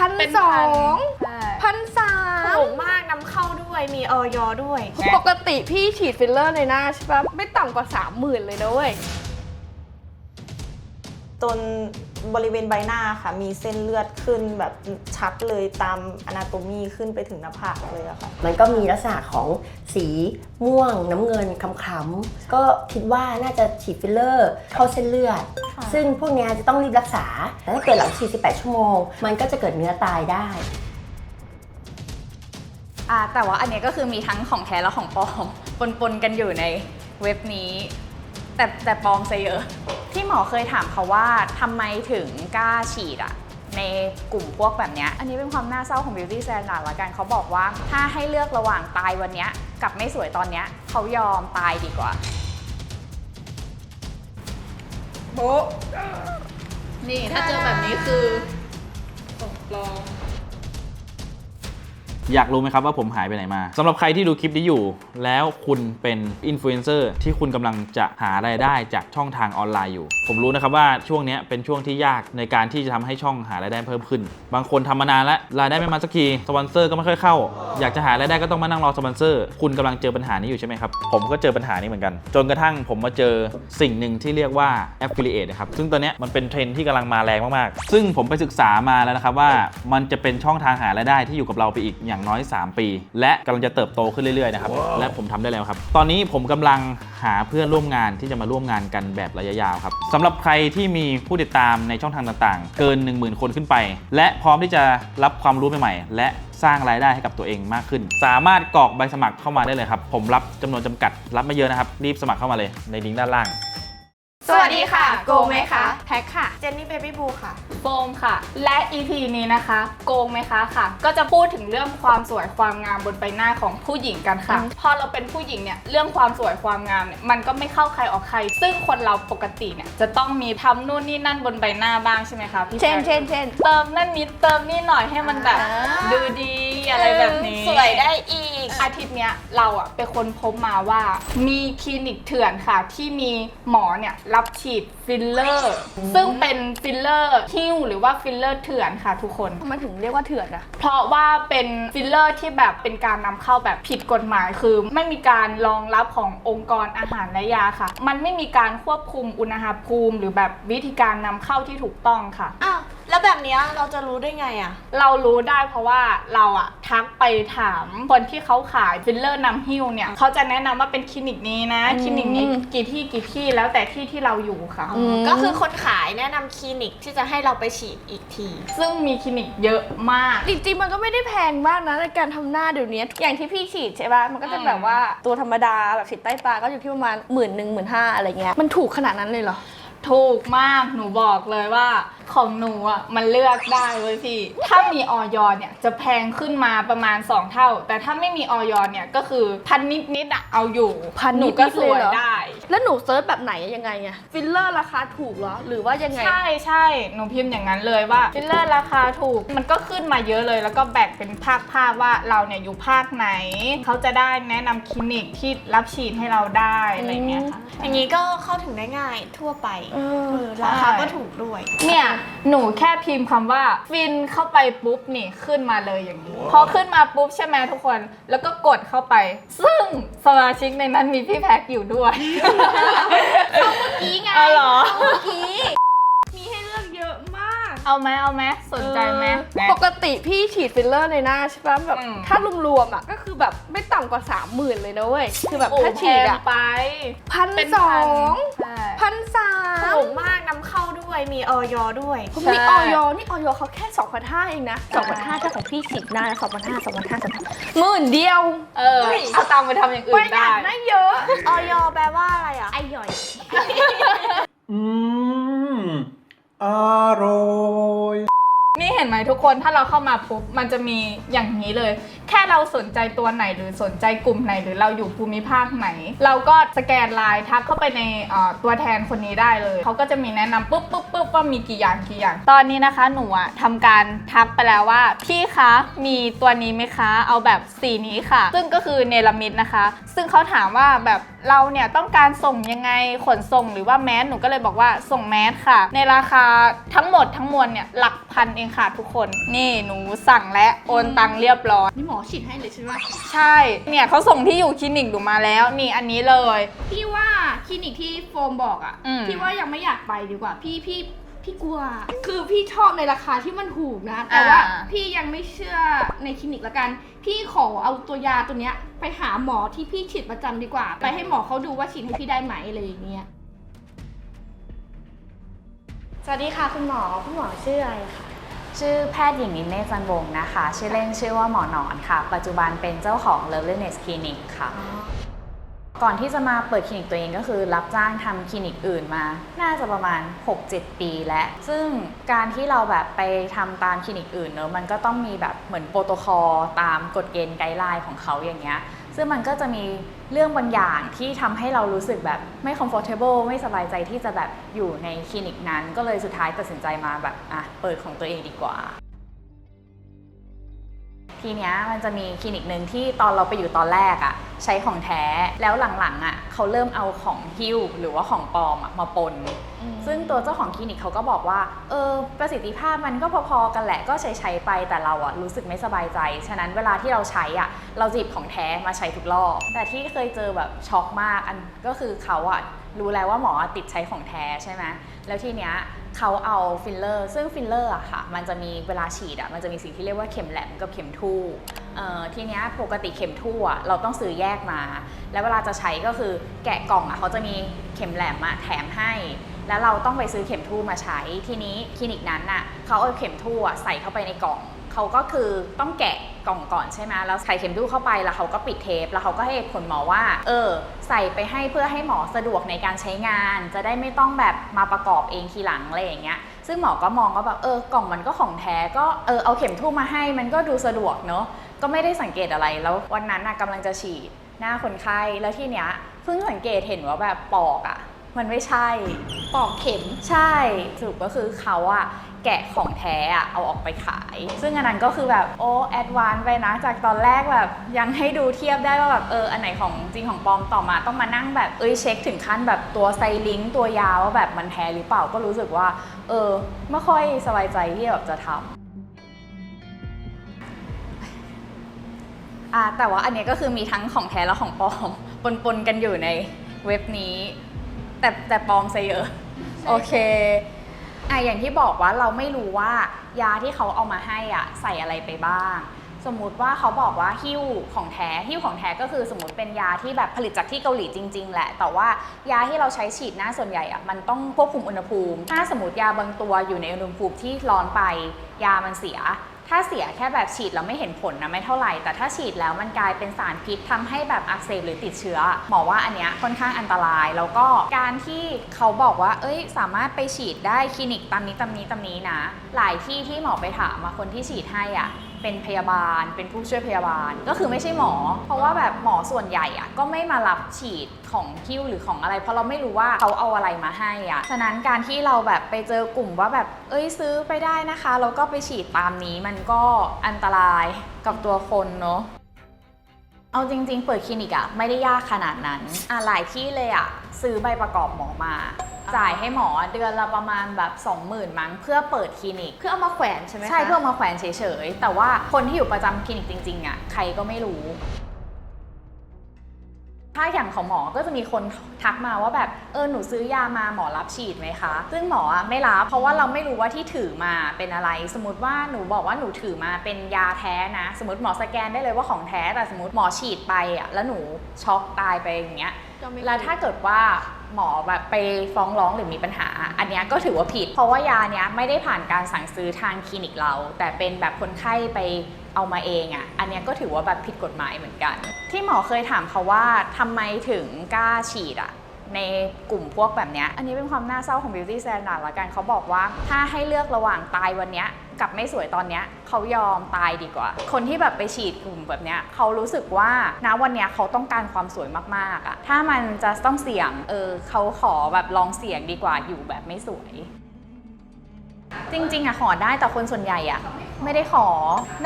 พันเป็นสอพันงใช่พันสามถูกมากนำเข้าด้วยมีออยด้วย ปกติพี่ฉีดฟิลเลอร์ในหน้าใช่ปะไม่ต่ำกว่าสามหมื่นเลยนะเว้ยจน บริเวณใบหน้าค่ะ มีเส้นเลือดขึ้นแบบชัดเลยตามอนาโตมีขึ้นไปถึงหน้าผากเลยอะค่ะ มันก็มีลักษณะของสีม่วงน้ำเงินคล้ำๆก็คิดว่าน่าจะฉีดฟิลเลอร์เข้าเส้นเลือดซึ่งพวกเนี้ยจะต้องรีบรักษาแต่ถ้าเกิดหลัง 48 ชั่วโมง มันก็จะเกิดเนื้อตายได้ อ่าแต่ว่าอันเนี้ยก็คือมีทั้งของแท้และของปลอม ปนๆกันอยู่ในเว็บนี้ แต่แต่ปลอมซะเยอะ ที่หมอเคยถามเขาว่าทำไมถึงกล้าฉีดอะในกลุ่มพวกแบบเนี้ยอันนี้เป็นความน่าเศร้าของ beauty standard ละกันเขาบอกว่า ถ้าให้เลือกระหว่างตายวันเนี้ยกับไม่สวยตอนเนี้ยเขายอมตายดีกว่า โบะนี่ถ้าเจอแบบนี้คือของลอม อยากรู้ไหมครับว่าผมหายไปไหนมาสำหรับใครที่ดูคลิปนี้อยู่ แล้วคุณเป็นอินฟลูเอนเซอร์ที่คุณกำลังจะหารายได้จากช่องทางออนไลน์อยู่ ผมรู้นะครับว่าช่วงนี้เป็นช่วงที่ยากในการที่จะทำให้ช่องหารายได้เพิ่มขึ้น บางคนทำมานานแล้วรายได้ไม่มาสักทีสปอนเซอร์ก็ไม่ค่อยเข้า อยากจะหารายได้ก็ต้องมานั่งรอสปอนเซอร์คุณกำลังเจอปัญหานี้อยู่ใช่ไหมครับผมก็เจอปัญหานี้เหมือนกัน จนกระทั่งผมมาเจอสิ่งหนึ่งที่เรียกว่า affiliate นะครับซึ่งตอนนี้มันเป็นเทรนที่กำลังมาแรงมากๆ ซึ่งผมไปศึกษามาแล้วนะครับว่ามันจะเป็นช่องทางหารายได้ที่อยู่กับเราไปอีกอย่างน้อย 3 ปี และกำลังจะเติบโตขึ้นเรื่อยๆนะครับ และผมทำได้แล้วครับ ตอนนี้ผมกำลังหาเพื่อนร่วมงานที่จะมาร่วมงานกันแบบระยะยาวครับสำหรับใครที่มีผู้ติดตามในช่องทางต่างๆ เกิน 10,000 คนขึ้นไป และพร้อมที่จะรับความรู้ใหม่ๆ และสร้างรายได้ให้กับตัวเองมากขึ้น สามารถกรอกใบสมัครเข้ามาได้เลยครับ ผมรับจำนวนจำกัดรับไม่เยอะนะครับ รีบสมัครเข้ามาเลยในลิงก์ด้านล่าง สวัสดีค่ะ โกงไหมคะแท็กค่ะ เจนนี่เบบี้บูค่ะ โฟมค่ะ และ EP นี้นะคะ โกงไหมคะค่ะ ก็จะพูดถึงเรื่องความสวยความงามบนใบหน้าของผู้หญิงกันค่ะ พอเราเป็นผู้หญิงเนี่ยเรื่องความสวยความงามเนี่ยมันก็ไม่เข้าใครออกใคร ซึ่งคนเราปกติเนี่ยจะต้องมีทำนู่นนี่นั่นบนใบหน้าบ้างใช่ไหมคะพี่เช่นแพรเช่นเช่น เติมนั่นนิดเติมนี่หน่อยให้มันแบบอ่าดูดีอะไรแบบนี้ สวยได้อีก อาทิตย์เนี้ยเราอะไปค้นพบมาว่า มีคลินิกเถื่อนค่ะ ที่มีหมอเนี่ยรับฉีดฟิลเลอร์ ซึ่งเป็นฟิลเลอร์ฮิ้วหรือว่าฟิลเลอร์เถื่อนค่ะทุกคน ทำไมถึงเรียกว่าเถื่อนอะเพราะว่าเป็นฟิลเลอร์ที่แบบเป็นการนำเข้าแบบผิดกฎหมายคือ ไม่มีการรองรับขององค์กรอาหารและยาค่ะ มันไม่มีการควบคุมอุณหภูมิ หรือแบบวิธีการนำเข้าที่ถูกต้องค่ะ อ้าว แล้วแบบเนี้ยเราจะรู้ได้ไงอะเรารู้ได้เพราะว่าเราอะทักไปถามคนที่เขาขายฟิลเลอร์นำฮิ้วเนี่ยเขาจะแนะนำว่าเป็นคลินิกนี้นะ คลินิกนี้กี่ที่กี่ที่แล้วแต่ที่ที่เราอยู่ค่ะ ก็คือคนขายแนะนำคลินิกที่จะให้เราไปฉีดอีกที ซึ่งมีคลินิกเยอะมาก จริงๆมันก็ไม่ได้แพงมากนะในการทำหน้าเดี๋ยวนี้อย่างที่พี่ฉีดใช่ปะมันก็จะแบบว่าตัวธรรมดาแบบฉีดใต้ตาก็อยู่ที่ประมาณหมื่นหนึ่งหมื่นห้าอะไรเงี้ยมันถูกขนาดนั้นเลยเหรอ ถูกมากหนูบอกเลยว่าของหนูอะมันเลือกได้เว้ยพี่ ถ้ามีออยเนี่ยจะแพงขึ้นมาประมาณ 2 เท่า แต่ถ้าไม่มีออยเนี่ยก็คือพันนิดนิดๆอะเอาอยู่พันหนูนิดๆก็สวยเลยเหรอ ได้ แล้วหนูเซิร์ชแบบไหนยังไงอะฟิลเลอร์ราคาถูกเหรอ หรือว่ายังไง ใช่ใช่หนูพิมพ์อย่างนั้นเลยว่าฟิลเลอร์ราคาถูก มันก็ขึ้นมาเยอะเลย แล้วก็แบ่งเป็นภาคภาคว่าเราเนี่ยอยู่ภาคไหน เขาจะได้แนะนำคลินิกที่รับฉีดให้เราได้อะไรเงี้ยค่ะ อย่างนี้ก็เข้าถึงได้ง่ายทั่วไปเออ เออราคาก็ถูกด้วย เนี่ยหนูแค่พิมพ์คำว่าฟินเข้าไปปุ๊บนี่ขึ้นมาเลยอย่างนี้ พอขึ้นมาปุ๊บใช่ไหมทุกคน แล้วก็กดเข้าไป ซึ่งสมาชิกในนั้นมีพี่แพ็คอยู่ด้วยเขาเมื่อกี้ไงอ๋อเหรอมี เอาไหมเอาไหมสนใจไหม ปกติพี่ฉีดฟิลเลอร์ในหน้าใช่ปะแบบอืม ถ้ารวมๆอะก็คือแบบไม่ต่ำกว่าสามหมื่นเลยนะเว้ย คือแบบโอ้ถ้าแพฉีดงอะไปพันเป็นสอพันงใช่ พันสามถูกมากนำเข้าด้วยมีออยด้วยมีออยนี่ออยเขาแค่สองพันห้าเองนะสองพันห้าถ้าของพี่ฉีดหน้าสองพันห้าสองพันห้าสองพันหมื่นเดียวเออเอาตังค์ไปทำอย่างปอื่ระนหยัได้ ดได้เยอะ ออยแปลว่าอะไรอะไอย่อย อืม อร่อยนี่เห็นไหมทุกคนถ้าเราเข้ามาปุ๊บมันจะมีอย่างนี้เลย แค่เราสนใจตัวไหนหรือสนใจกลุ่มไหน หรือเราอยู่ภูมิภาคไหน เราก็สแกนไลน์ทักเข้าไปในตัวแทนคนนี้ได้เลยเขาก็จะมีแนะนำปุ๊บปุ๊บปุ๊บว่ามีกี่อย่างกี่อย่าง ตอนนี้นะคะหนูอะทำการทักไปแล้วว่า พี่คะมีตัวนี้ไหมคะ เอาแบบสีนี้ค่ะ ซึ่งก็คือเนลามิดนะคะ ซึ่งเขาถามว่าแบบเราเนี่ยต้องการส่งยังไงขนส่งหรือว่าแมสหนูก็เลยบอกว่าส่งแมสค่ะ ในราคาทั้งหมดทั้งมวลเนี่ยหลักพันเองค่ะทุกคน นี่หนูสั่งและโอนตังค์เรียบร้อย นี่หมอฉีดให้เลยใช่ไหมใช่ เนี่ยเขาส่งที่อยู่คลินิกหนูมาแล้ว นี่อันนี้เลย พี่ว่าคลินิกที่โฟมบอกอะอืม พี่ว่ายังไม่อยากไปดีกว่า พี่พี่พี่กลัว คือพี่ชอบในราคาที่มันถูกนะ แต่ว่า พี่ยังไม่เชื่อในคลินิกละกัน พี่ขอเอาตัวยาตัวเนี้ย ไปหาหมอที่พี่ฉีดประจำดีกว่า ไปให้หมอเขาดูว่าฉีดให้พี่ได้ไหมอะไรอย่างเงี้ย สวัสดีค่ะคุณหมอคุณหมอชื่ออะไรคะ ชื่อแพทย์หญิงนินเนศจันวงศ์นะคะ ชื่อเล่นชื่อว่าหมอหนอนค่ะ ปัจจุบันเป็นเจ้าของ Loveliness Clinic ค่ะ ก่อนที่จะมาเปิดคลินิกตัวเองก็คือ รับจ้างทำคลินิกอื่นมา น่าจะประมาณ 6-7 ปีแล้ว ซึ่งการที่เราแบบไปทำตามคลินิกอื่นเนอะมันก็ต้องมีแบบเหมือนโปรโตคอลตามกฎเกณฑ์ไกด์ไลน์ของเขาอย่างเงี้ย ซึ่งมันก็จะมีเรื่องบางอย่างที่ทำให้เรารู้สึกแบบไม่ comfortable ไม่สบายใจที่จะแบบอยู่ในคลินิกนั้น ก็เลยสุดท้ายตัดสินใจมาแบบอะเปิดของตัวเองดีกว่า ทีเนี้ยมันจะมีคลินิกหนึ่งที่ตอนเราไปอยู่ตอนแรกอะใช้ของแท้แล้วหลังๆอะเขาเริ่มเอาของฮิ้วหรือว่าของปลอมอะมาปน ซึ่งตัวเจ้าของคลินิกเขาก็บอกว่า เออ ประสิทธิภาพมันก็พอๆกันแหละก็ใช้ใช้ๆไปแต่เราอะรู้สึกไม่สบายใจ ฉะนั้นเวลาที่เราใช้อะเราจีบของแท้มาใช้ทุกรอบ แต่ที่เคยเจอแบบช็อกมากอันก็คือเขาอะรู้แล้วว่าหมอติดใช้ของแท้ใช่ไหมแล้วทีเนี้ย เขาเอาฟิลเลอร์ ซึ่งฟิลเลอร์อะค่ะ มันจะมีเวลาฉีดอะมันจะมีสิ่งที่เรียกว่าเข็มแหลมกับเข็มทู่ทีเนี้ยปกติเข็มทู่อะเราต้องซื้อแยกมา แล้วเวลาจะใช้ก็คือแกะกล่องอะเขาจะมีเข็มแหลมอะแถมให้ แล้วเราต้องไปซื้อเข็มทู่มาใช้ ทีนี้คลินิกนั้นอะเขาเอาเข็มทู่อะใส่เข้าไปในกล่อง เขาก็คือต้องแกะกล่องก่อนใช่ไหมแล้วใส่เข็มทู่เข้าไปแล้วเขาก็ปิดเทป แล้วเขาก็ให้ผลหมอว่า เออ ใส่ไปให้เพื่อให้หมอสะดวกในการใช้งาน จะได้ไม่ต้องแบบมาประกอบเองทีหลังอะไรอย่างเงี้ยซึ่งหมอก็มองก็แบบเออกล่องมันก็ของแท้ก็เออเอาเข็มทู่มาให้มันก็ดูสะดวกเนอะก็ไม่ได้สังเกตอะไรแล้ววันนั้นนะกำลังจะฉีดหน้าคนไข้แล้วที่เนี้ยเพิ่งสังเกตเห็นว่าแบบปอกอะมันไม่ใช่ ปอกเข็มใช่สรุปก็คือเขาอะ แกะของแท้อะเอาออกไปขาย ซึ่งอันนั้นก็คือแบบโอ้แอดวานซ์ไปนะ จากตอนแรกแบบยังให้ดูเทียบได้ว่าแบบเอออันไหนของจริงของปลอมต่อมาต้องมานั่งแบบเอ้ยเช็คถึงขั้นแบบตัวไซลิงก์ตัวยาวว่าแบบมันแท้หรือเปล่าก็รู้สึกว่า เออไม่ค่อยสบายใจที่แบบจะทำอ่าแต่ว่าอันเนี้ยก็คือมีทั้งของแท้และของปลอมปนๆกันอยู่ในเว็บนี้ แต่แต่ปลอมซะเยอะ โอเค อะอย่างที่บอกว่าเราไม่รู้ว่ายาที่เขาเอามาให้อะใส่อะไรไปบ้าง สมมุติว่าเขาบอกว่าหิ้วของแท้หิ้วของแท้ก็คือสมมติเป็นยาที่แบบผลิตจากที่เกาหลีจริง ๆ แหละ แต่ว่ายาที่เราใช้ฉีดหน้าส่วนใหญ่อะมันต้องควบคุมอุณหภูมิ ถ้าสมมติยาบางตัวอยู่ในอุณหภูมิที่ร้อนไป ยามันเสีย ถ้าเสียแค่แบบฉีดแล้วไม่เห็นผลนะไม่เท่าไหร่ แต่ถ้าฉีดแล้วมันกลายเป็นสารพิษทำให้แบบอักเสบหรือติดเชื้อ หมอว่าอันเนี้ยค่อนข้างอันตราย แล้วก็การที่เขาบอกว่า เอ้ย สามารถไปฉีดได้คลินิกตามนี้ตามนี้ตามนี้นะ หลายที่ที่หมอไปถามมาคนที่ฉีดให้อะ เป็นพยาบาล เป็นผู้ช่วยพยาบาล ก็คือไม่ใช่หมอ เพราะว่าแบบหมอส่วนใหญ่อะก็ไม่มารับฉีดของคิ้วหรือของอะไร เพราะเราไม่รู้ว่าเขาเอาอะไรมาให้อะฉะนั้นการที่เราแบบไปเจอกลุ่มว่าแบบ เอ้ยซื้อไปได้นะคะแล้วก็ไปฉีดตามนี้มันก็อันตรายกับตัวคนเนาะเอาจริง ๆ เปิดคลินิกอะไม่ได้ยากขนาดนั้นอะหลายที่เลยอะซื้อใบประกอบหมอมา จ่ายให้หมอเดือนละประมาณแบบ 20,000 มั้งเพื่อเปิดคลินิก เพื่อเอามาแขวนใช่ไหมคะ ใช่เพื่อเอามาแขวนเฉยๆ แต่ว่าคนที่อยู่ประจำคลินิกจริงๆอะใครก็ไม่รู้ ถ้าอย่างของหมอก็จะมีคนทักมาว่าแบบเออหนูซื้อยามาหมอรับฉีดไหมคะ ซึ่งหมออะไม่รับเพราะว่าเราไม่รู้ว่าที่ถือมาเป็นอะไร สมมติว่าหนูบอกว่าหนูถือมาเป็นยาแท้นะ สมมติหมอสแกนได้เลยว่าของแท้แต่สมมติหมอฉีดไปอะแล้วหนูช็อกตายไปอย่างเงี้ย ก็ไม่ แล้วถ้าเกิดว่า หมอแบบไปฟ้องร้องหรือมีปัญหา อันนี้ก็ถือว่าผิด เพราะว่ายาเนี้ยไม่ได้ผ่านการสั่งซื้อทางคลินิกเรา แต่เป็นแบบคนไข้ไปเอามาเองอะ่ะ อันนี้ก็ถือว่าแบบผิดกฎหมายเหมือนกัน ที่หมอเคยถามเขาว่าทำไมถึงกล้าฉีดอะ่ะในกลุ่มพวกแบบเนี้ยอันนี้เป็นความน่าเศร้าของ beauty standard ละกันเขาบอกว่า ถ้าให้เลือกระหว่างตายวันเนี้ย กับไม่สวยตอนเนี้ยเขายอมตายดีกว่า คนที่แบบไปฉีดกลุ่มแบบเนี้ยเขารู้สึกว่าณวันเนี้ยเขาต้องการความสวยมากๆอะถ้ามันจะต้องเสี่ยงเออเขาขอแบบลองเสี่ยงดีกว่าอยู่แบบไม่สวย จริง ๆอะขอได้แต่คนส่วนใหญ่อะไม่ได้ขอ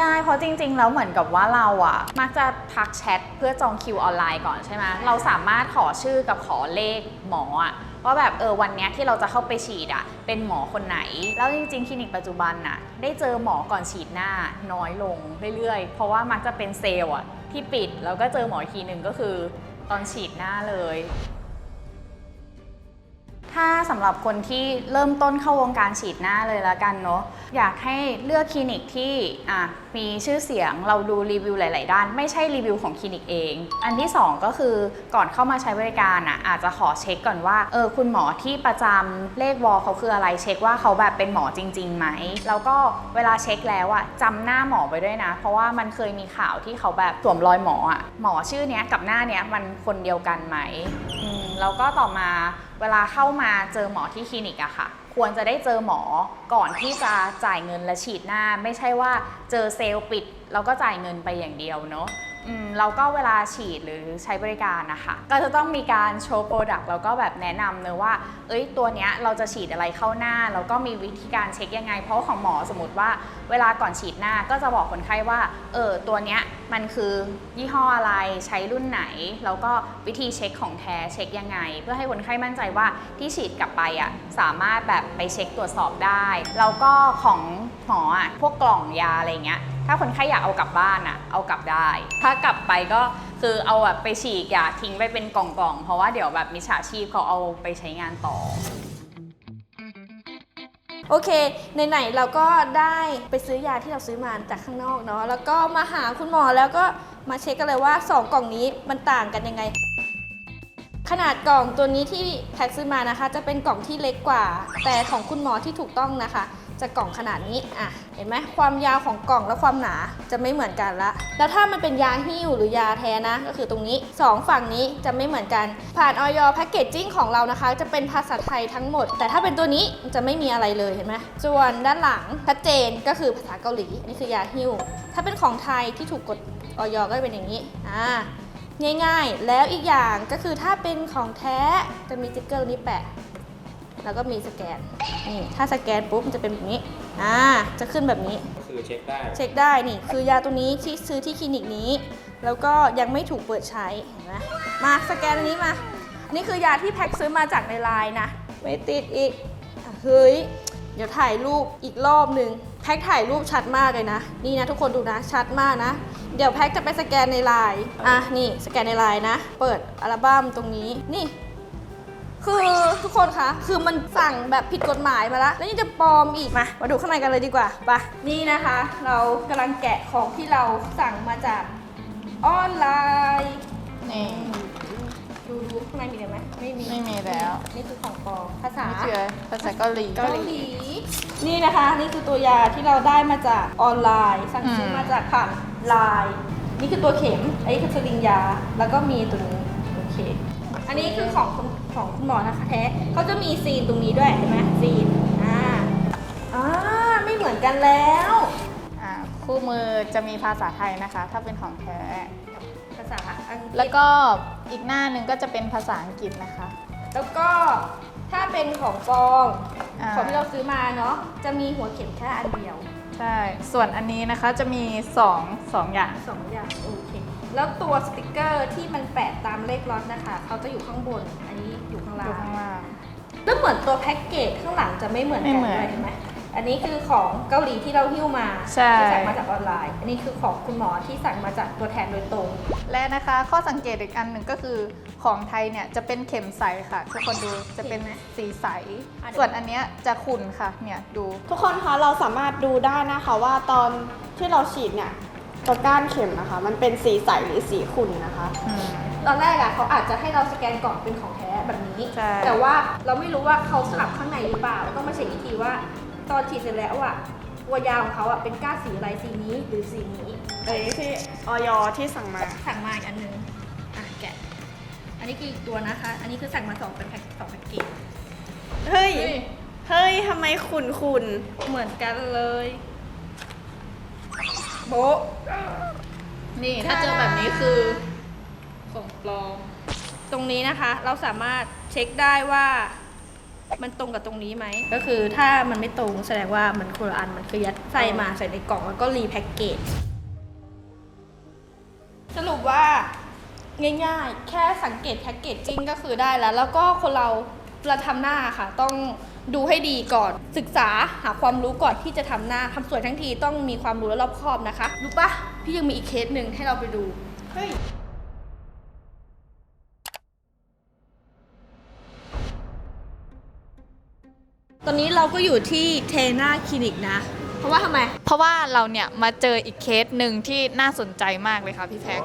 ได้เพราะจริง ๆ แล้วเหมือนกับว่าเราอะมักจะทักแชทเพื่อจองคิวออนไลน์ก่อนใช่ไหมเราสามารถขอชื่อกับขอเลขหมออะ ว่าแบบเออวันนี้ที่เราจะเข้าไปฉีดอะเป็นหมอคนไหน แล้วจริงๆ คลินิกปัจจุบันน่ะได้เจอหมอก่อนฉีดหน้าน้อยลงเรื่อยๆ เพราะว่ามักจะเป็นเซลล์อะที่ปิดแล้วก็เจอหมออีกทีหนึ่งก็คือตอนฉีดหน้าเลย ถ้าสำหรับคนที่เริ่มต้นเข้าวงการฉีดหน้าเลยละกันเนาะอยากให้เลือกคลินิกที่มีชื่อเสียงเราดูรีวิวหลาย ๆ ด้าน ไม่ใช่รีวิวของคลินิกเอง อันที่สองก็คือก่อนเข้ามาใช้บริการอะอาจจะขอเช็คก่อนว่าเออคุณหมอที่ประจำเลขวอลเขาคืออะไรเช็คว่าเขาแบบเป็นหมอจริง ๆ ไหม แล้วก็เวลาเช็คแล้วอะจำหน้าหมอไปด้วยนะ เพราะว่ามันเคยมีข่าวที่เขาแบบสวมรอยหมออะหมอชื่อเนี้ยกับหน้าเนี้ยมันคนเดียวกันไหมอืม แล้วก็ต่อมาเวลาเข้ามาเจอหมอที่คลินิกอะค่ะ ควรจะได้เจอหมอก่อนที่จะจ่ายเงินและฉีดหน้า ไม่ใช่ว่าเจอเซลล์ปิด แล้วก็จ่ายเงินไปอย่างเดียวเนาะ อืมแล้วก็เวลาฉีดหรือใช้บริการนะคะก็จะต้องมีการโชว์โปรดักต์แล้วก็แบบแนะนำเนอะว่า เอ้ยตัวเนี้ยเราจะฉีดอะไรเข้าหน้า แล้วก็มีวิธีการเช็คยังไง เพราะของหมอสมมติว่า เวลาก่อนฉีดหน้าก็จะบอกคนไข้ว่าเออตัวเนี้ยมันคือยี่ห้ออะไรใช้รุ่นไหน แล้วก็วิธีเช็คของแท้เช็คยังไง เพื่อให้คนไข้มั่นใจว่าที่ฉีดกลับไปอะสามารถแบบไปเช็คตรวจสอบได้ แล้วก็ของหมออะพวกกล่องยาอะไรเงี้ย ถ้าคนไข้อยากเอากลับบ้านอะเอากลับได้ ถ้ากลับไปก็คือเอาแบบไปฉีกอย่าทิ้งไปเป็นกล่องๆ เพราะว่าเดี๋ยวแบบมิจฉาชีพเขาเอาไปใช้งานต่อ โอเค ไหนๆเราก็ได้ไปซื้อยาที่เราซื้อมาจากข้างนอกเนาะ แล้วก็มาหาคุณหมอแล้วก็มาเช็คกันเลยว่า 2 กล่องนี้มันต่างกันยังไง ขนาดกล่องตัวนี้ที่แพ็คซื้อมานะคะ จะเป็นกล่องที่เล็กกว่า แต่ของคุณหมอที่ถูกต้องนะคะ จะกล่องขนาดนี้อะเห็นไหมความยาวของกล่องและความหนาจะไม่เหมือนกันละ แล้วถ้ามันเป็นยาหิ้วหรือยาแท้นะ ก็คือตรงนี้ 2 ฝั่งนี้จะไม่เหมือนกัน ผ่านออยแพ็กเกจจิ้งของเรานะคะ จะเป็นภาษาไทยทั้งหมด แต่ถ้าเป็นตัวนี้จะไม่มีอะไรเลยเห็นไหมส่วนด้านหลังชัดเจนก็คือภาษาเกาหลีอันนี้คือยาหิ้ว ถ้าเป็นของไทยที่ถูกกดออยก็เป็นอย่างนี้อ่าง่ายๆ แล้วอีกอย่างก็คือถ้าเป็นของแท้จะมีสติ๊กเกอร์นี้แปะ แล้วก็มีสแกนนี่ถ้าสแกนปุ๊บมันจะเป็นแบบนี้อ่าจะขึ้นแบบนี้ ก็คือเช็คได้เช็คได้นี่คือยาตัวนี้ที่ซื้อที่คลินิกนี้ แล้วก็ยังไม่ถูกเปิดใช้เห็นไหมมาสแกนอันนี้มานี่คือยาที่แพ็คซื้อมาจากในไลน์นะไม่ติดอีกอะเฮ้ยเดี๋ยวถ่ายรูปอีกรอบหนึ่งแพ็คถ่ายรูปชัดมากเลยนะ นี่นะทุกคนดูนะชัดมากนะ เดี๋ยวแพ็คจะไปสแกนในไลน์อะนี่สแกนในไลน์นะ เปิดอัลบั้มตรงนี้นี่ คือทุกคนคะ คือมันสั่งแบบผิดกฎหมายมาแล้ว แล้วยังจะปลอมอีก มา มาดูข้างในกันเลยดีกว่าไปะนี่นะคะ เรากำลังแกะของที่เราสั่งมาจากออนไลน์นี่ดูดูข้างในมีอะไรไหมไม่มี ไม่มีแล้ว นี่คือของปลอมภาษานี่คืออะไรภาษาเกาหลี เกาหลี นี่นะคะ นี่คือตัวยาที่เราได้มาจากออนไลน์ สั่งซื้อมมาจากผ่านไลน์นี่คือตัวเข็ม อันนี้คือสลิงยา แล้วก็มีตัวนี้โอเค อันนี้คือของคุณ ของคุณหมอนะคะแท้เขาจะมีซีนตรงนี้ด้วยเห็นไหมซีนอ่าอ่าไม่เหมือนกันแล้วอ่าคู่มือจะมีภาษาไทยนะคะ ถ้าเป็นของแท้ ภาษาอังกฤษแล้วก็อีกหน้าหนึ่งก็จะเป็นภาษาอังกฤษนะคะ แล้วก็ถ้าเป็นของปลอมอ่าของที่เราซื้อมาเนาะจะมีหัวเข็มแค่อันเดียวใช่ ส่วนอันนี้นะคะจะมี2องสองอย่าง สองอย่างโอเคแล้วตัวสติกเกอร์ที่มันแปะตามเลขล็อตนะคะเขาจะอยู่ข้างบนอันนี้อยู่ข้าง ล่าอยู่งข้างล่าง แล้วเหมือนตัวแพ็กเกจข้างหลังจะไม่เหมือนไม่กันเหมือนด้วยเห็นไหมอันนี้คือของเกาหลีที่เราหิ้วมาใช่ ที่สั่งมาจากออนไลน์ อันนี้คือของคุณหมอที่สั่งมาจากตัวแทนโดยตรง และนะคะข้อสังเกตอีกอันหนึ่งก็คือของไทยเนี่ยจะเป็นเข็มใสค่ะ ทุกคนดูจะเป็นสีใส อะเดี๋ยว ส่วนอันเนี้ยจะขุ่นค่ะเนี่ยดู ทุกคนคะเราสามารถดูได้นะคะว่าตอนที่เราฉีดเนี่ย ตัวก้านเข็มนะคะ มันเป็นสีใสหรือสีขุ่นนะคะตอนแรกอะเขาอาจจะให้เราสแกนกล่องเป็นของแท้แบบนี้ ใช่ แต่ว่าเราไม่รู้ว่าเขาสลับข้างในหรือเปล่าต้องมาเช็คอีกทีว่า ตอนฉีดเสร็จแล้วอะตัวยาของเขาอะเป็นก้านสีอะไรสีนี้หรือสีนี้อันนี้ที่ออยที่สั่งมา สั่งมาอีกอันหนึงอะแกะ อันนี้คืออีกตัวนะคะ อันนี้คือสั่งมาสองเป็นแพ็คสองแพ็กเกจเฮ้ย เฮ้ยทำไมขุ่นขุ่นเหมือนกันเลย โบ๊ะนี่ถ้าเจอแบบนี้คือของปลอม ตรงนี้นะคะเราสามารถเช็คได้ว่ามันตรงกับตรงนี้ไหม ก็คือถ้ามันไม่ตรงแสดงว่ามันคนละอันมันคือยัดใส่มาใส่ในกล่องแล้วก็รีแพ็กเกจ สรุปว่าง่ายๆ แค่สังเกตแพ็กเกจจิ้งก็คือได้แล้ว แล้วก็คนเราเวลาทำหน้าค่ะ ต้อง ดูให้ดีก่อน ศึกษาหาความรู้ก่อนที่จะทำหน้าทำสวยทั้งทีต้องมีความรู้และรอบคอบนะคะรู้ปะพี่ยังมีอีกเคสหนึ่งให้เราไปดูเฮ้ยตอนนี้เราก็อยู่ที่เทน่าคลินิกนะ เพราะว่าทำไม เพราะว่าเราเนี่ยมาเจออีกเคสหนึ่งที่น่าสนใจมากเลยค่ะพี่แพ็ค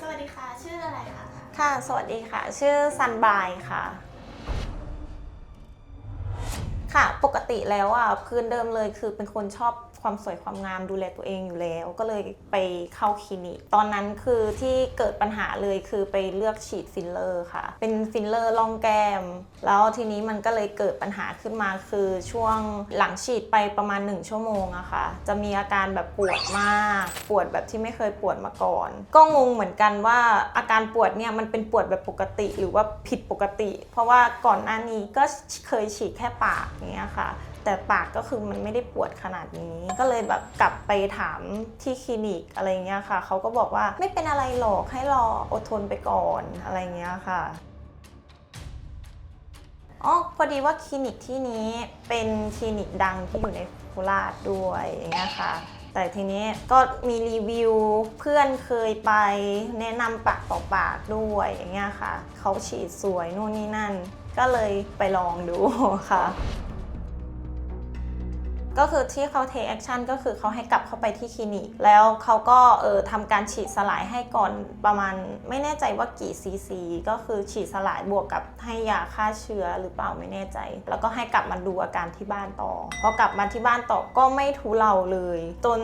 สวัสดีค่ะ ชื่ออะไรคะ ค่ะ สวัสดีค่ะ ชื่อซันบายค่ะ ค่ะ ปกติแล้วอะพื้นเดิมเลยคือเป็นคนชอบ ความสวยความงามดูแลตัวเองอยู่แล้ว ก็เลยไปเข้าคลินิก ตอนนั้นคือที่เกิดปัญหาเลยคือไปเลือกฉีดฟิลเลอร์ค่ะ เป็นฟิลเลอร์ล่องแก้ม แล้วทีนี้มันก็เลยเกิดปัญหาขึ้นมาคือช่วงหลังฉีดไปประมาณ 1 ชั่วโมงอะค่ะ จะมีอาการแบบปวดมาก ปวดแบบที่ไม่เคยปวดมาก่อน ก็งงเหมือนกันว่าอาการปวดเนี่ยมันเป็นปวดแบบปกติหรือว่าผิดปกติ เพราะว่าก่อนหน้านี้ก็เคยฉีดแค่ปากเงี้ยค่ะ แต่ปากก็คือมันไม่ได้ปวดขนาดนี้ ก็เลยแบบกลับไปถามที่คลินิกอะไรเงี้ยค่ะ เขาก็บอกว่าไม่เป็นอะไรหรอกให้รออดทนไปก่อนอะไรเงี้ยค่ะอ๋อพอดีว่าคลินิกที่นี้เป็นคลินิกดังที่อยู่ในโคราชด้วยอย่างเงี้ยค่ะ แต่ทีนี้ก็มีรีวิวเพื่อนเคยไปแนะนำปากต่อปากด้วยอย่างเงี้ยค่ะ เขาฉีดสวยนู่นนี่นั่น ก็เลยไปลองดูค่ะ ก็คือที่เขาเทคแอคชั่นก็คือเขาให้กลับเข้าไปที่คลินิก แล้วเขาก็เออทำการฉีดสลายให้ก่อนประมาณไม่แน่ใจว่ากี่ซีซีก็คือฉีดสลายบวกกับให้ยาฆ่าเชื้อหรือเปล่าไม่แน่ใจ แล้วก็ให้กลับมาดูอาการที่บ้านต่อพอกลับมาที่บ้านต่อก็ไม่ทุเลาเลยจน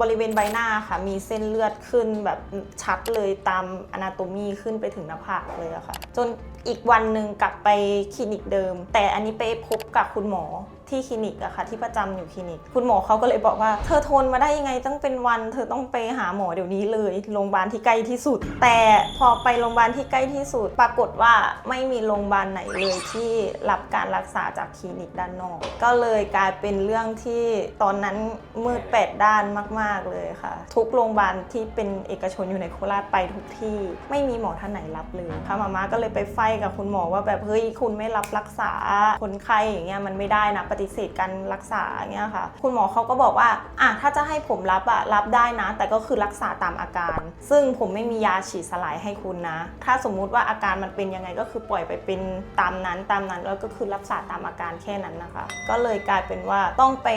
บริเวณใบหน้าค่ะ มีเส้นเลือดขึ้นแบบชัดเลยตามอนาโตมีขึ้นไปถึงหน้าผากเลยอะค่ะ จนอีกวันหนึ่งกลับไปคลินิกเดิม แต่อันนี้ไปพบกับคุณหมอ ที่คลินิกอะค่ะที่ประจำอยู่คลินิก คุณหมอเขาก็เลยบอกว่า เธอทนมาได้ยังไงตั้งเป็นวัน เธอต้องไปหาหมอเดี๋ยวนี้เลยโรงพยาบาลที่ใกล้ที่สุด แต่พอไปโรงพยาบาลที่ใกล้ที่สุด ปรากฏว่าไม่มีโรงพยาบาลไหนเลยที่รับการรักษาจากคลินิกด้านนอก ก็เลยกลายเป็นเรื่องที่ตอนนั้นมืดแปดด้านมาก ๆเลยค่ะ ทุกโรงพยาบาลที่เป็นเอกชนอยู่ในโคราชไปทุกที่ ไม่มีหมอท่านไหนรับเลยค่ะมาม่าก็เลยไปไฟกับคุณหมอว่าแบบเฮ้ยคุณไม่รับรักษาคนไข้อย่างเงี้ยมันไม่ได้นะฏิเสธการรักษาเงี้ยค่ะ คุณหมอเขาก็บอกว่าอะถ้าจะให้ผมรับอะรับได้นะ แต่ก็คือรักษาตามอาการ ซึ่งผมไม่มียาฉีดสลายให้คุณนะ ถ้าสมมุติว่าอาการมันเป็นยังไงก็คือปล่อยไปเป็นตามนั้นตามนั้นแล้วก็คือรักษาตามอาการแค่นั้นนะคะ ก็เลยกลายเป็นว่าต้องไป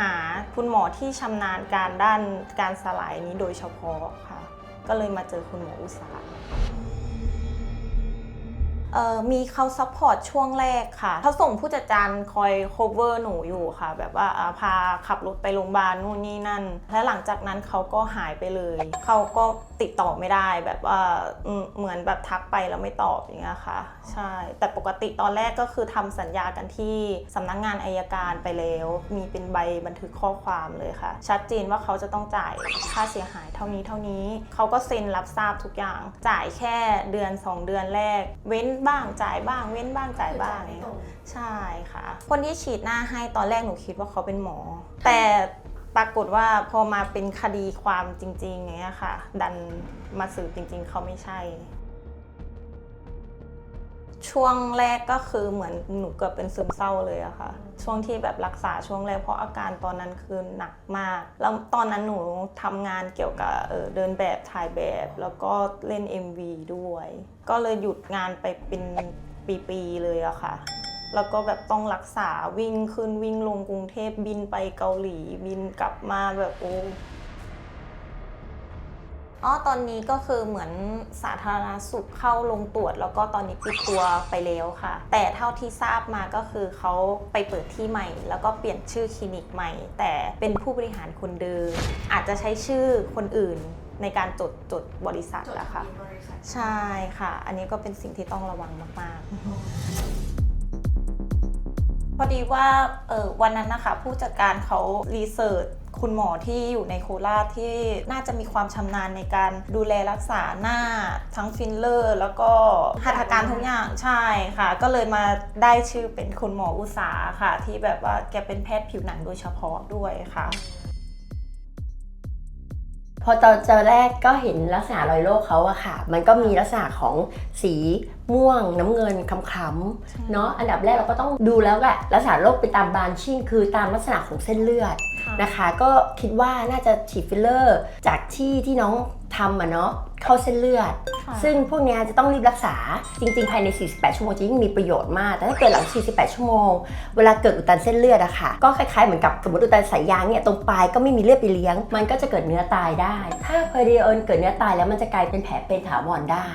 หาคุณหมอที่ชำนาญการด้านการสลายนี้โดยเฉพาะค่ะ ก็เลยมาเจอคุณหมออุตสาหเอ่อ มีเขาซัพพอร์ตช่วงแรกค่ะเขาส่งผู้จัดการคอย cover หนูอยู่ค่ะ แบบว่าพาขับรถไปโรงพยาบาลนู่นนี่นั่น และหลังจากนั้นเขาก็หายไปเลย เขาก็ ติดต่อไม่ได้แบบว่าเหมือนแบบทักไปแล้วไม่ตอบอย่างเงี้ยค่ะ ใช่ แต่ปกติตอนแรกก็คือทำสัญญากันที่สำนักงานอายการไปแล้ว มีเป็นใบบันทึกข้อความเลยค่ะ ชัดเจนว่าเขาจะต้องจ่ายค่าเสียหายเท่านี้เท่านี้ เขาก็เซ็นรับทราบทุกอย่าง จ่ายแค่เดือน 2 เดือนแรก เว้นบ้างจ่ายบ้าง เว้นบ้างจ่ายบ้างใช่ค่ะ คนที่ฉีดหน้าให้ตอนแรกหนูคิดว่าเขาเป็นหมอ แต่ ปรากฏว่าพอมาเป็นคดีความจริงๆอย่างเงี้ยค่ะ ดันมาสืบจริง ๆ เขาไม่ใช่ ช่วงแรกก็คือเหมือนหนูเกือบเป็นซึมเศร้าเลยอะค่ะ ช่วงที่แบบรักษาช่วงแรกเพราะอาการตอนนั้นคือหนักมาก แล้วตอนนั้นหนูทำงานเกี่ยวกับเออเดินแบบถ่ายแบบ แล้วก็เล่น MV ด้วย ก็เลยหยุดงานไปเป็นปีๆเลยอะค่ะ แล้วก็แบบต้องรักษาวิ่งขึ้นวิ่งลงกรุงเทพบินไปเกาหลีบินกลับมาแบบโอ้อ๋อตอนนี้ก็คือเหมือนสาธารณสุขเข้าลงตรวจ แล้วก็ตอนนี้ปิดตัวไปแล้วค่ะ แต่เท่าที่ทราบมาก็คือเขาไปเปิดที่ใหม่ แล้วก็เปลี่ยนชื่อคลินิกใหม่ แต่เป็นผู้บริหารคนเดิม อาจจะใช้ชื่อคนอื่นในการจดจดบริษัทอะค่ะ ใช่ค่ะ อันนี้ก็เป็นสิ่งที่ต้องระวังมาก ๆ พอดีว่าเออวันนั้นนะคะ ผู้จัดการเขารีเสิร์ชคุณหมอที่อยู่ในโคราชที่น่าจะมีความชำนาญในการดูแลรักษาหน้าทั้งฟิลเลอร์ แล้วก็หัตถการทุกอย่างใช่ค่ะ ก็เลยมาได้ชื่อเป็นคุณหมออุตสาหค่ะ ที่แบบว่าแกเป็นแพทย์ผิวหนังโดยเฉพาะด้วยค่ะ อตอนเจอแรกก็เห็นลักษณะรอยโรคเขาอะค่ะ มันก็มีลักษณะของสีม่วงน้ำเงินคล้ำๆเนาะอันดับแรกเราก็ต้องดูแล้วแหละลักษณะโรคไปตามบานชิ่งคือตามลักษณะของเส้นเลือดค่ะนะคะ ก็คิดว่าน่าจะฉีดฟิลเลอร์ จากที่ที่น้อง ทำอะเนาะเข้าเส้นเลือดค่ะซึ่งพวกเนี้ยจะต้องรีบรักษาจริงๆ ภายใน 48 ชั่วโมงจะยิ่งมีประโยชน์มาก แต่ถ้าเกิดหลัง 48 ชั่วโมง เวลาเกิดอุดตันเส้นเลือดอะค่ะ ก็คล้ายๆ เหมือนกับสมมติอุดตันสายยางเนี่ยตรงปลายก็ไม่มีเลือดไปเลี้ยง มันก็จะเกิดเนื้อตายได้ ถ้าเพอร์เดเอิญเกิดเนื้อตายแล้วมันจะกลายเป็นแผลเป็นถาวรได้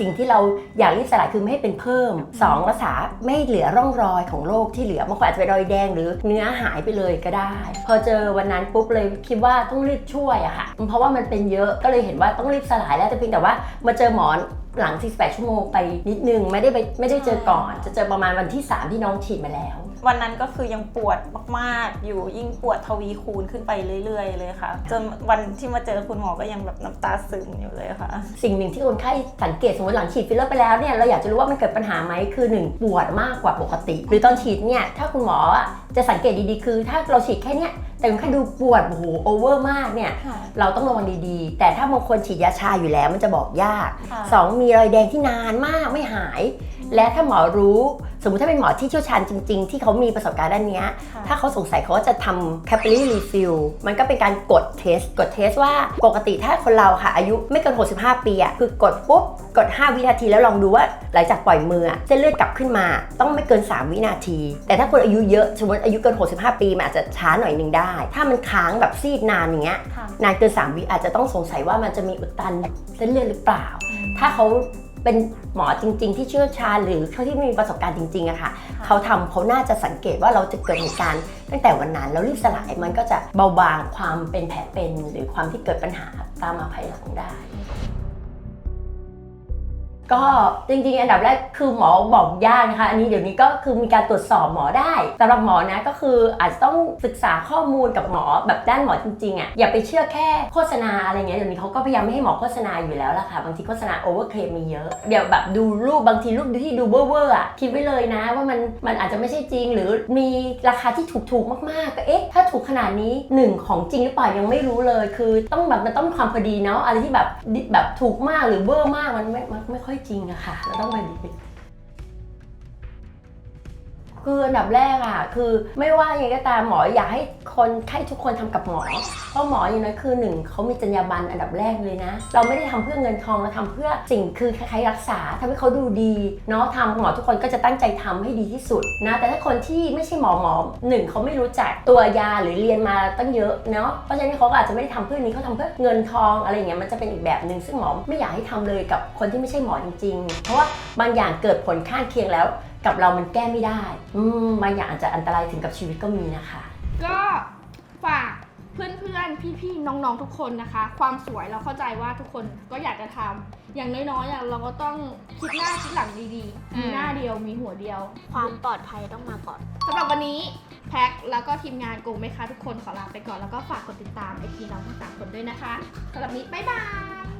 สิ่งที่เราอยากรีบสลายคือไม่ให้เป็นเพิ่ม 2 รักษาไม่ให้เหลือร่องรอยของโรคที่เหลือบางคนอาจจะเป็นรอยแดงหรือเนื้อหายไปเลยก็ได้ พอเจอวันนั้นปุ๊บเลยคิดว่าต้องรีบช่วยอะค่ะ เพราะว่ามันเป็นเยอะก็เลยเห็นว่าต้องรีบสลายแล้วแต่เพียงแต่ว่ามาเจอหมอหลัง 48 ชั่วโมงไปนิดนึงไม่ได้ไปไม่ได้เจอก่อน จะเจอประมาณวันที่ 3 ที่น้องฉีดมาแล้ว วันนั้นก็คือยังปวดมากๆ อยู่ยิ่งปวดทวีคูณขึ้นไปเรื่อย ๆ เลยค่ะ จนวันที่มาเจอคุณหมอก็ยังแบบน้ำตาซึมอยู่เลยค่ะ สิ่งหนึ่งที่คนไข้สังเกตสมมติหลังฉีดฟิลเลอร์ไปแล้วเนี่ยเราอยากจะรู้ว่ามันเกิดปัญหาไหมคือหนึ่งปวดมากกว่าปกติ หรือตอนฉีดเนี่ยถ้าคุณหมอจะสังเกตดีๆคือ ถ้าเราฉีดแค่เนี้ย แต่คนไข้ดูปวดโอ้โหโอเวอร์มากเนี่ย ค่ะ เราต้องระวังดีๆ แต่ถ้าบางคนฉีดยาชาอยู่แล้วมันจะบอกยาก ค่ะ สองมีรอยแดงที่นานมากไม่หาย และถ้าหมอรู้สมมุติถ้าเป็นหมอที่เชี่ยวชาญจริง ๆ ที่เขามีประสบการณ์ด้านเนี้ย ค่ะ ถ้าเขาสงสัยเขาก็จะทำ capillary refill มันก็เป็นการกดเทส กดเทสว่าปกติถ้าคนเราค่ะ อายุไม่เกิน 65 ปีอะคือกดปุ๊บ กด 5 วินาทีแล้วลองดูว่าหลังจากปล่อยมืออะเส้นเลือดกลับขึ้นมา ต้องไม่เกิน 3 วินาที แต่ถ้าคนอายุเยอะ สมมติอายุเกิน 65 ปีมันอาจจะช้าหน่อยหนึ่งได้ถ้ามันค้างแบบซีดนานอย่างเงี้ยค่ะนานเกิน3วิอาจจะต้องสงสัยว่ามันจะมีอุดตันเส้นเลือดหรือเปล่า ถ้าเขาเป็นหมอจริง ๆ ที่เชี่ยวชาญหรือเขาที่มีประสบการณ์จริงๆอะค่ะ เขาทำเขาน่าจะสังเกตว่าเราจะเกิดเหตุการณ์ตั้งแต่วันนั้น แล้วรีบสลายมันก็จะเบาบางความเป็นแผลเป็น หรือความที่เกิดปัญหาตามมาภายหลังได้ ก็จริงๆ อันดับแรกคือหมอบอกยากนะคะ อันนี้เดี๋ยวนี้ก็คือมีการตรวจสอบหมอได้สำหรับหมอนะก็คืออาจจะต้องศึกษาข้อมูลกับหมอแบบด้านหมอจริงๆอะอย่าไปเชื่อแค่โฆษณาอะไรเงี้ยเดี๋ยวนี้เขาก็พยายามไม่ให้หมอโฆษณาอยู่แล้วล่ะค่ะ บางทีโฆษณาโอเวอร์เคลมมีเยอะเดี๋ยวแบบดูรูปบางทีรูปที่ดูเวอร์เวอร์อะคิดไว้เลยนะ ว่ามันมันอาจจะไม่ใช่จริง หรือมีราคาที่ถูกๆมากๆก็เอ๊ะถ้าถูกขนาดนี้หนึ่งของจริงหรือเปล่ายังไม่รู้เลย คือต้องแบบมันต้องความพอดีเนาะอะไรที่แบบแบบถูกมากหรือเวอร์มากมันไม่ไม่ค่อยจริงอะค่ะ เราต้องไปดี คืออันดับแรกอะคือไม่ว่ายังไงก็ตามหมออยากให้คนไข้ทุกคนทำกับหมอ เพราะหมออย่างน้อยคือหนึ่งเขามีจรรยาบรรณอันดับแรกเลยนะ เราไม่ได้ทำเพื่อเงินทองเราทำเพื่อสิ่งคือคล้ายๆรักษาทำให้เขาดูดีเนาะทำหมอทุกคนก็จะตั้งใจทำให้ดีที่สุดนะแต่ถ้าคนที่ไม่ใช่หมอหมอหนึ่งเขาไม่รู้จักตัวยาหรือเรียนมาตั้งเยอะเนาะเพราะฉะนั้นเขาอาจจะไม่ได้ทำเพื่อนี้เขาทำเพื่อเงินทองอะไรอย่างเงี้ยมันจะเป็นอีกแบบหนึ่งซึ่งหมอไม่อยากให้ทำเลยกับคนที่ไม่ใช่หมอจริง ๆ เพราะว่าบางอย่างเกิดผลข้างเคียงแล้ว กับเรามันแก้ไม่ได้ อืมบางอย่างอาจจะอันตรายถึงกับชีวิตก็มีนะคะ ก็ฝากเพื่อนๆ พี่ๆ น้องๆ ทุกคนนะคะ ความสวยเราเข้าใจว่าทุกคนก็อยากจะทำอย่างน้อยๆอะเราก็ต้องคิดหน้าคิดหลังดีๆ มีหน้าเดียวมีหัวเดียวความปลอดภัยต้องมาก่อน สำหรับวันนี้แพ็คแล้วก็ทีมงานโกงไหมคะทุกคนขอลาไปก่อนแล้วก็ฝากกดติดตามไอพีน้องทั้งสามคนด้วยนะคะสำหรับนี้บ๊ายบาย